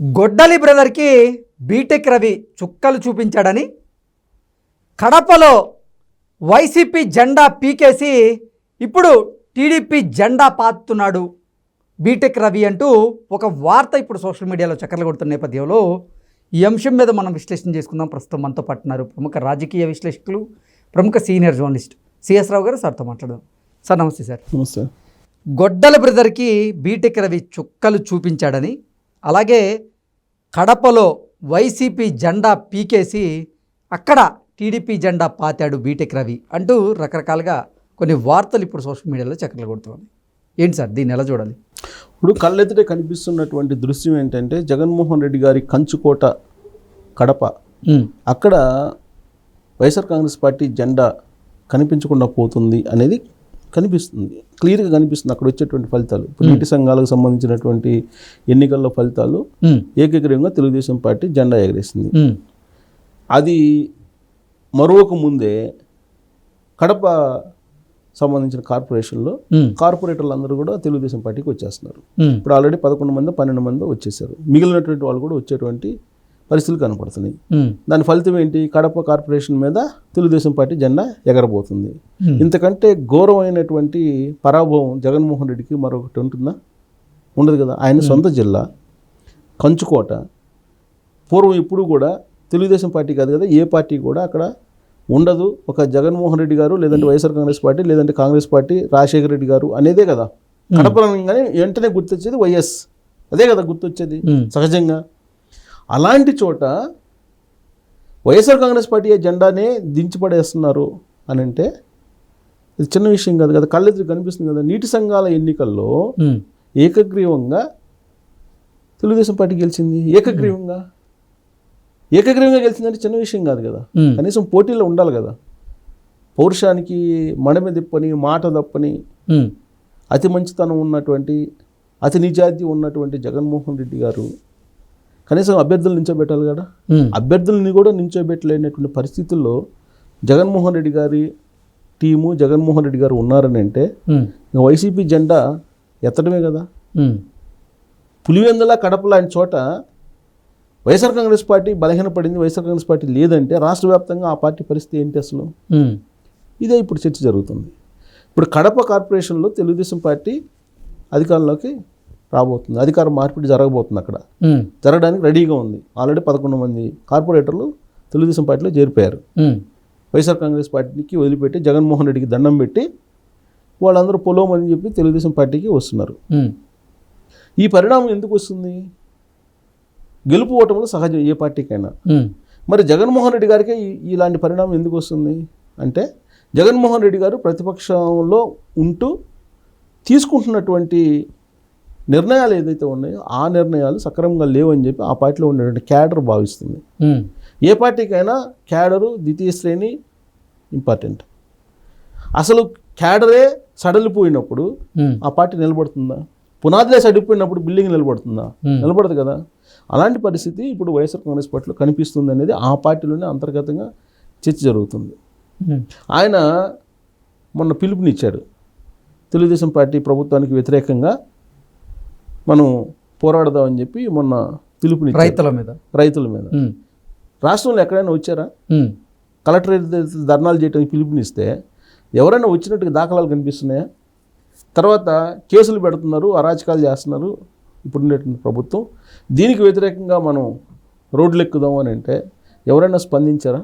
గొడ్డలి బ్రదర్కి బీటెక్ రవి చుక్కలు చూపించాడని కడపలో వైసీపీ జెండా పీకేసి ఇప్పుడు టీడీపీ జెండా పాతున్నాడు బీటెక్ రవి అంటూ ఒక వార్త ఇప్పుడు సోషల్ మీడియాలో చక్కర్లు కొడుతున్న నేపథ్యంలో ఈ అంశం మీద మనం విశ్లేషణ చేసుకుందాం. ప్రస్తుతం మనతో పట్టున్నారు ప్రముఖ రాజకీయ విశ్లేషకులు ప్రముఖ సీనియర్ జర్నలిస్ట్ సిఎస్ రావు గారు. సార్తో మాట్లాడదాం. సార్ నమస్తే సార్. నమస్తే. గొడ్డల బ్రదర్కి బీటెక్ రవి చుక్కలు చూపించాడని అలాగే కడపలో వైసీపీ జెండా పీకేసి అక్కడ టీడీపీ జెండా పాతాడు బీటెక్ రవి అంటూ రకరకాలుగా కొన్ని వార్తలు ఇప్పుడు సోషల్ మీడియాలో చక్కర్లు కొడుతున్నాయి ఏంటి సార్? దీన్ని ఎలా చూడాలి? ఇప్పుడు కళ్ళెదుటే కనిపిస్తున్నటువంటి దృశ్యం ఏంటంటే జగన్మోహన్ రెడ్డి గారి కంచుకోట కడప. అక్కడ వైఎస్ఆర్ కాంగ్రెస్ పార్టీ జెండా కనిపించకుండా పోతుంది అనేది కనిపిస్తుంది. క్లియర్గా కనిపిస్తుంది అక్కడ వచ్చేటువంటి ఫలితాలు. ఇప్పుడు నీటి సంఘాలకు సంబంధించినటువంటి ఎన్నికల్లో ఫలితాలు ఏకగ్రీవంగా తెలుగుదేశం పార్టీ జెండా ఎగరేసింది. అది మరొక ముందే కడప సంబంధించిన కార్పొరేషన్లో కార్పొరేటర్లు అందరూ కూడా తెలుగుదేశం పార్టీకి వచ్చేస్తున్నారు. ఇప్పుడు ఆల్రెడీ పదకొండు మంది పన్నెండు మంది వచ్చేసారు. మిగిలినటువంటి వాళ్ళు కూడా వచ్చేటువంటి పరిస్థితులు కనపడుతున్నాయి. దాని ఫలితం ఏంటి? కడప కార్పొరేషన్ మీద తెలుగుదేశం పార్టీ జెండా ఎగరబోతుంది. ఇంతకంటే ఘోరమైనటువంటి పరాభవం జగన్మోహన్ రెడ్డికి మరొకటి ఉంటుందా? ఉండదు కదా. ఆయన సొంత జిల్లా కంచుకోట. పూర్వం ఇప్పుడు కూడా తెలుగుదేశం పార్టీ కాదు కదా ఏ పార్టీ కూడా అక్కడ ఉండదు. ఒక జగన్మోహన్ రెడ్డి గారు లేదంటే వైఎస్ఆర్ కాంగ్రెస్ పార్టీ లేదంటే కాంగ్రెస్ పార్టీ రాజశేఖర రెడ్డి గారు అనేదే కదా. కడప వెంటనే గుర్తొచ్చేది వైఎస్. అదే కదా గుర్తొచ్చేది. సహజంగా. అలాంటి చోట వైఎస్ఆర్ కాంగ్రెస్ పార్టీ జెండానే దించి పడేస్తున్నారు అని అంటే ఇది చిన్న విషయం కాదు కదా కళ్ళెదురు కనిపిస్తుంది కదా. నీటి సంఘాల ఎన్నికల్లో ఏకగ్రీవంగా తెలుగుదేశం పార్టీ గెలిచింది. ఏకగ్రీవంగా? ఏకగ్రీవంగా గెలిచిందంటే చిన్న విషయం కాదు కదా. కనీసం పోటీలో ఉండాలి కదా. పౌరుషానికి మడమ తిప్పని మాట తప్పని ఉమ్, అతి మంచితనం ఉన్నటువంటి అతి నిజాయితీ ఉన్నటువంటి జగన్మోహన్ రెడ్డి గారు కనీసం అభ్యర్థులు నించోబెట్టాలి కదా. అభ్యర్థులని కూడా నించోబెట్టలేనటువంటి పరిస్థితుల్లో జగన్మోహన్ రెడ్డి గారి టీము జగన్మోహన్ రెడ్డి గారు ఉన్నారని అంటే వైసీపీ జెండా ఎత్తడమే కదా. పులివెందుల కడప లాంటి చోట వైఎస్ఆర్ కాంగ్రెస్ పార్టీ బలహీనపడింది వైఎస్ఆర్ కాంగ్రెస్ పార్టీ లేదంటే రాష్ట్ర వ్యాప్తంగా ఆ పార్టీ పరిస్థితి ఏంటి అసలు? ఇదే ఇప్పుడు చర్చ జరుగుతుంది. ఇప్పుడు కడప కార్పొరేషన్లో తెలుగుదేశం పార్టీ అధికారంలోకి రాబోతుంది. అధికార మార్పిడి జరగబోతుంది అక్కడ. జరగడానికి రెడీగా ఉంది. ఆల్రెడీ పదకొండు మంది కార్పొరేటర్లు తెలుగుదేశం పార్టీలో చేరిపోయారు. వైఎస్ఆర్ కాంగ్రెస్ పార్టీకి వదిలిపెట్టి జగన్మోహన్ రెడ్డికి దండం పెట్టి వాళ్ళందరూ పొలోమని చెప్పి తెలుగుదేశం పార్టీకి వస్తున్నారు. ఈ పరిణామం ఎందుకు వస్తుంది? గెలుపు ఓటములు సహజం ఏ పార్టీకైనా. మరి జగన్మోహన్ రెడ్డి గారికి ఇలాంటి పరిణామం ఎందుకు వస్తుంది? అంటే జగన్మోహన్ రెడ్డి గారు ప్రతిపక్షంలో ఉంటూ తీసుకుంటున్నటువంటి నిర్ణయాలు ఏదైతే ఉన్నాయో ఆ నిర్ణయాలు సక్రమంగా లేవని చెప్పి ఆ పార్టీలో ఉండేటువంటి క్యాడర్ భావిస్తుంది. ఏ పార్టీకైనా క్యాడరు ద్వితీయ శ్రేణి ఇంపార్టెంట్. అసలు క్యాడరే సడలిపోయినప్పుడు ఆ పార్టీ నిలబడుతుందా? పునాదులే సడిపోయినప్పుడు బిల్డింగ్ నిలబడుతుందా. నిలబడదు కదా. అలాంటి పరిస్థితి ఇప్పుడు వైఎస్ఆర్ కాంగ్రెస్ పార్టీలో కనిపిస్తుంది అనేది ఆ పార్టీలోనే అంతర్గతంగా చర్చ జరుగుతుంది. ఆయన మొన్న పిలుపునిచ్చాడు. తెలుగుదేశం పార్టీ ప్రభుత్వానికి వ్యతిరేకంగా మనం పోరాడదామని చెప్పి మొన్న పిలుపునిచ్చాడు రైతుల మీద. రైతుల మీద. రాష్ట్రంలో ఎక్కడైనా వచ్చారా? కలెక్టరేట్ ధర్నాలు చేయడానికి పిలుపునిస్తే ఎవరైనా వచ్చినట్టుగా దాఖలాలు కనిపిస్తున్నాయా? తర్వాత కేసులు పెడుతున్నారు అరాచకాలు చేస్తున్నారు ఇప్పుడున్నటువంటి ప్రభుత్వం. దీనికి వ్యతిరేకంగా మనం రోడ్లు ఎక్కుదాం అని అంటే ఎవరైనా స్పందించారా?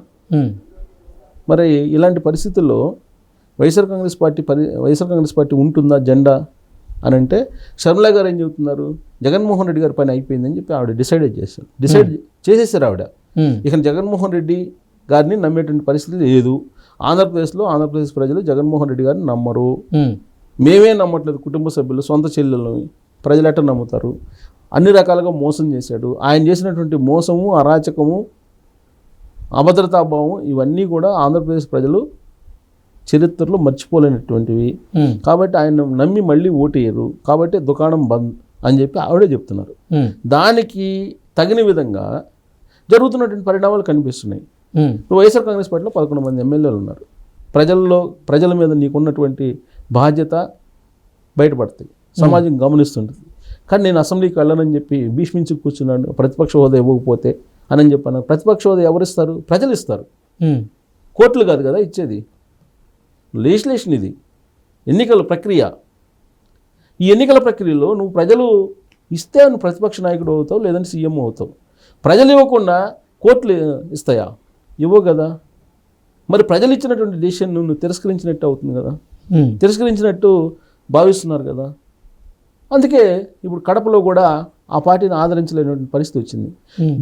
మరి ఇలాంటి పరిస్థితుల్లో వైఎస్ఆర్ కాంగ్రెస్ పార్టీ పరి వైఎస్ఆర్ కాంగ్రెస్ పార్టీ ఉంటుందా? జెండా అని అంటే షర్మిల గారు ఏం చెబుతున్నారు? జగన్మోహన్ రెడ్డి గారి పని అయిపోయిందని చెప్పి ఆవిడ డిసైడ్ చేశారు. డిసైడ్ చేసేసారు ఆవిడ. ఇక జగన్మోహన్ రెడ్డి గారిని నమ్మేటువంటి పరిస్థితి లేదు. ఆంధ్రప్రదేశ్లో ఆంధ్రప్రదేశ్ ప్రజలు జగన్మోహన్ రెడ్డి గారిని నమ్మరు. మేమే. నమ్మట్లేదు కుటుంబ సభ్యులు సొంత చెల్లెలని ప్రజలు ఎట్ట నమ్ముతారు. అన్ని రకాలుగా మోసం చేశాడు. ఆయన చేసినటువంటి మోసము అరాచకము అభద్రతాభావం ఇవన్నీ కూడా ఆంధ్రప్రదేశ్ ప్రజలు చరిత్రలో మర్చిపోలేనటువంటివి. కాబట్టి ఆయన నమ్మి మళ్ళీ ఓటేయరు. కాబట్టి దుకాణం బంద్ అని చెప్పి ఆవిడే చెప్తున్నారు. దానికి తగిన విధంగా జరుగుతున్నటువంటి పరిణామాలు కనిపిస్తున్నాయి. వైఎస్ఆర్ కాంగ్రెస్ పార్టీలో పదకొండు మంది ఎమ్మెల్యేలు ఉన్నారు. ప్రజల్లో ప్రజల మీద నీకున్నటువంటి బాధ్యత బయటపడుతుంది సమాజం గమనిస్తుంటుంది. కానీ నేను అసెంబ్లీకి వెళ్ళనని చెప్పి భీష్మించి కూర్చున్నాను. ప్రతిపక్ష హోదా ఇవ్వకపోతే అని చెప్పాను ప్రతిపక్ష హోదా ఎవరిస్తారు? ప్రజలు ఇస్తారు. కోర్టులు కాదు కదా ఇచ్చేది. లెజిస్లేషన్ ఇది. ఎన్నికల ప్రక్రియ. ఈ ఎన్నికల ప్రక్రియలో నువ్వు ప్రజలు ఇస్తే నువ్వు ప్రతిపక్ష నాయకుడు అవుతావు లేదంటే సీఎం అవుతావు. ప్రజలు ఇవ్వకుండా కోర్టులు ఇస్తాయా? ఇవ్వవు కదా. మరి ప్రజలు ఇచ్చినటువంటి డెసిషన్ నువ్వు తిరస్కరించినట్టు అవుతుంది కదా. తిరస్కరించినట్టు భావిస్తున్నారు కదా. అందుకే ఇప్పుడు కడపలో కూడా ఆ పార్టీని ఆదరించలేనటువంటి పరిస్థితి వచ్చింది.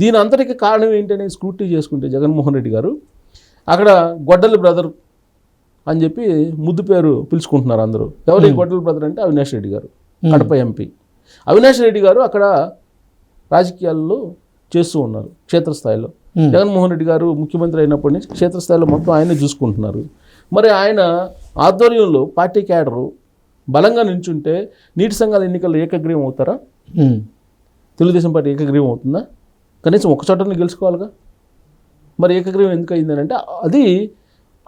దీని అంతటికి కారణం ఏంటనే స్క్రూటీ చేసుకుంటే జగన్మోహన్ రెడ్డి గారు అక్కడ గొడ్డలి బ్రదర్ అని చెప్పి ముద్దు పేరు పిలుచుకుంటున్నారు అందరూ. ఎవరు ఈ గొడ్డలి బ్రదర్ అంటే అవినాష్ రెడ్డి గారు కడప ఎంపీ. అవినాష్ రెడ్డి గారు అక్కడ రాజకీయాల్లో చేస్తూ ఉన్నారు క్షేత్రస్థాయిలో. జగన్మోహన్ రెడ్డి గారు ముఖ్యమంత్రి అయినప్పటి నుంచి క్షేత్రస్థాయిలో మొత్తం ఆయనే చూసుకుంటున్నారు. మరి ఆయన ఆధ్వర్యంలో పార్టీ క్యాడరు బలంగా నిల్చుంటే నీటి సంఘాల ఎన్నికల్లో ఏకగ్రీవం అవుతారా? తెలుగుదేశం పార్టీ ఏకగ్రీవం అవుతుందా? కనీసం ఒక చోటని గెలుచుకోవాలిగా? మరి ఏకగ్రీవం ఎందుకు అయిందని అంటే అది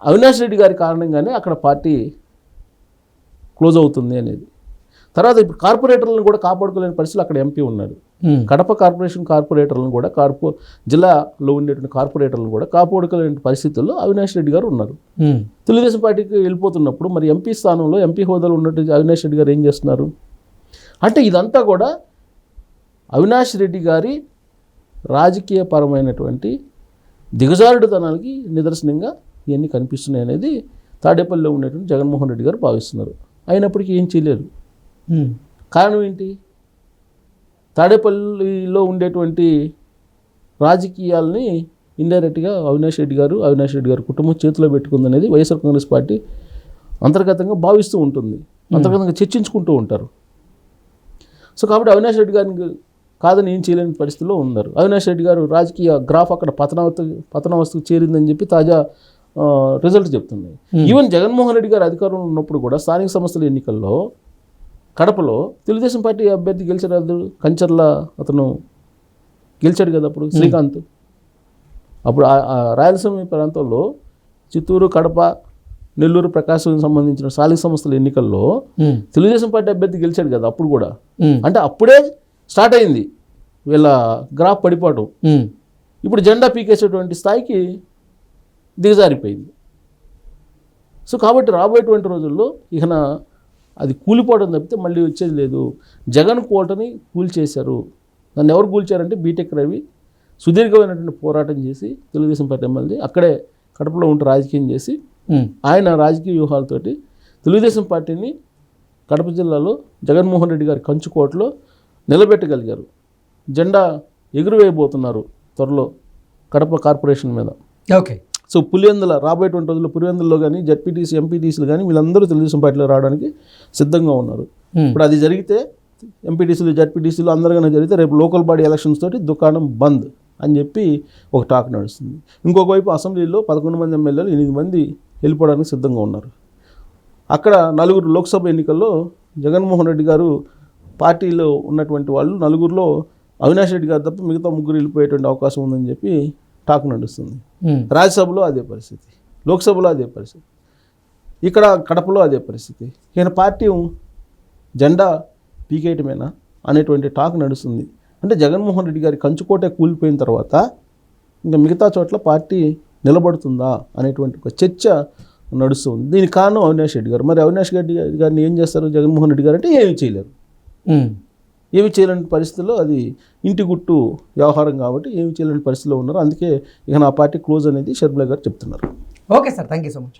అవినాష్ రెడ్డి గారి కారణంగానే అక్కడ పార్టీ క్లోజ్ అవుతుంది అనేది. తర్వాత ఇప్పుడు కార్పొరేటర్లను కూడా కాపాడుకోలేని పరిస్థితులు అక్కడ ఎంపీ ఉన్నాడు. ఉమ్, కడప కార్పొరేషన్ కార్పొరేటర్లను కూడా కార్పొ జిల్లాలో ఉండేటువంటి కార్పొరేటర్లను కూడా కాపాడుకోలేని పరిస్థితుల్లో అవినాష్ రెడ్డి గారు ఉన్నారు. ఉమ్, తెలుగుదేశం పార్టీకి వెళ్ళిపోతున్నప్పుడు మరి ఎంపీ స్థానంలో ఎంపీ హోదాలో ఉన్నట్టు అవినాష్ రెడ్డి గారు ఏం చేస్తున్నారు? అంటే ఇదంతా కూడా అవినాష్ రెడ్డి గారి రాజకీయపరమైనటువంటి దిగజారుడుతనానికి నిదర్శనంగా ఇవన్నీ కనిపిస్తున్నాయి అనేది తాడేపల్లిలో ఉండేటువంటి జగన్మోహన్ రెడ్డి గారు భావిస్తున్నారు. అయినప్పటికీ ఏం చేయలేరు. కారణం ఏంటి? తాడేపల్లిలో ఉండేటువంటి రాజకీయాల్ని ఇండైరెక్ట్గా అవినాష్ రెడ్డి గారు అవినాష్ రెడ్డి గారు కుటుంబం చేతిలో పెట్టుకుందనేది వైఎస్ఆర్ కాంగ్రెస్ పార్టీ అంతర్గతంగా భావిస్తూ ఉంటుంది. అంతర్గతంగా చర్చించుకుంటూ ఉంటారు. సో కాబట్టి అవినాష్ రెడ్డి గారిని కాదని ఏం చేయలేని పరిస్థితిలో ఉన్నారు. అవినాష్ రెడ్డి గారు రాజకీయ గ్రాఫ్ అక్కడ పతనావస్థ పతనావస్థకు చేరిందని చెప్పి తాజా రిజల్ట్ చెప్తున్నాయి ఈవెన్ జగన్మోహన్ రెడ్డి గారు అధికారంలో ఉన్నప్పుడు కూడా స్థానిక సంస్థల ఎన్నికల్లో కడపలో తెలుగుదేశం పార్టీ అభ్యర్థి గెలిచారు అతను కంచర్ల అతను గెలిచాడు కదా అప్పుడు? శ్రీకాంత్. అప్పుడు రాయలసీమ ప్రాంతంలో చిత్తూరు కడప నెల్లూరు ప్రకాశం సంబంధించిన స్థానిక సంస్థల ఎన్నికల్లో ఉమ్, తెలుగుదేశం పార్టీ అభ్యర్థి గెలిచాడు కదా అప్పుడు కూడా. ఉమ్, అంటే అప్పుడే స్టార్ట్ అయింది వీళ్ళ గ్రాఫ్ పడిపోవడం ఇప్పుడు జెండా పీకేసేటువంటి స్థాయికి దిగజారిపోయింది. సో కాబట్టి రాబోయేటువంటి రోజుల్లో ఇకన అది కూలిపోవడం తప్పితే మళ్ళీ వచ్చేది లేదు. జగన్ కోటని కూల్చేశారు. దాన్ని ఎవరు కూల్చారంటే బీటెక్ రవి సుదీర్ఘమైనటువంటి పోరాటం చేసి తెలుగుదేశం పార్టీ ఎమ్మెల్యే అక్కడే కడపలో ఉంటూ రాజకీయం చేసి ఆయన రాజకీయ వ్యూహాలతోటి తెలుగుదేశం పార్టీని కడప జిల్లాలో జగన్మోహన్ రెడ్డి గారి కంచుకోటలో నిలబెట్టగలిగారు. జెండా ఎగురువేయబోతున్నారు త్వరలో కడప కార్పొరేషన్ మీద. ఓకే. సో పులివెందుల రాబోయేటువంటి రోజుల్లో పులివెందుల్లో కానీ జడ్పీటీసీ ఎంపీటీసీలు కానీ వీళ్ళందరూ తెలుగుదేశం పార్టీలో రావడానికి సిద్ధంగా ఉన్నారు. ఇప్పుడు అది జరిగితే ఎంపీటీసీలు జడ్పీటీసీలు అందరూ కానీ జరిగితే రేపు లోకల్ బాడీ ఎలక్షన్స్ తోటి దుకాణం బంద్ అని చెప్పి ఒక టాక్ నడుస్తుంది. ఇంకొక వైపు అసెంబ్లీలో పదకొండు మంది ఎమ్మెల్యేలు ఎనిమిది మంది వెళ్ళిపోవడానికి సిద్ధంగా ఉన్నారు. అక్కడ నలుగురు లోక్సభ ఎన్నికల్లో జగన్మోహన్ రెడ్డి గారు పార్టీలో ఉన్నటువంటి వాళ్ళు నలుగురిలో అవినాష్ రెడ్డి గారు తప్ప మిగతా ముగ్గురు వెళ్ళిపోయేటువంటి అవకాశం ఉందని చెప్పి టాక్ నడుస్తుంది. రాజ్యసభలో అదే పరిస్థితి. లోక్సభలో అదే పరిస్థితి. ఇక్కడ కడపలో అదే పరిస్థితి. ఈయన పార్టీ జెండా పీకేయటమేనా అనేటువంటి టాక్ నడుస్తుంది. అంటే జగన్మోహన్ రెడ్డి గారి కంచుకోటే కూలిపోయిన తర్వాత ఇంకా మిగతా చోట్ల పార్టీ నిలబడుతుందా అనేటువంటి ఒక చర్చ నడుస్తుంది. దీనికి కారణం అవినాష్ రెడ్డి గారు. మరి అవినాష్ రెడ్డి గారిని ఏం చేస్తారు? జగన్మోహన్ రెడ్డి గారు అంటే ఏమీ చేయలేరు. ఉమ్, ఏమి చేయలేని పరిస్థితుల్లో అది ఇంటి గుట్టు వ్యవహారం కాబట్టి ఏమి చేయలేని పరిస్థితిలో ఉన్నారు. అందుకే ఇక నా పార్టీ క్లోజ్ అనేది షర్మిల గారు చెప్తున్నారు. Okay sir thank you so much.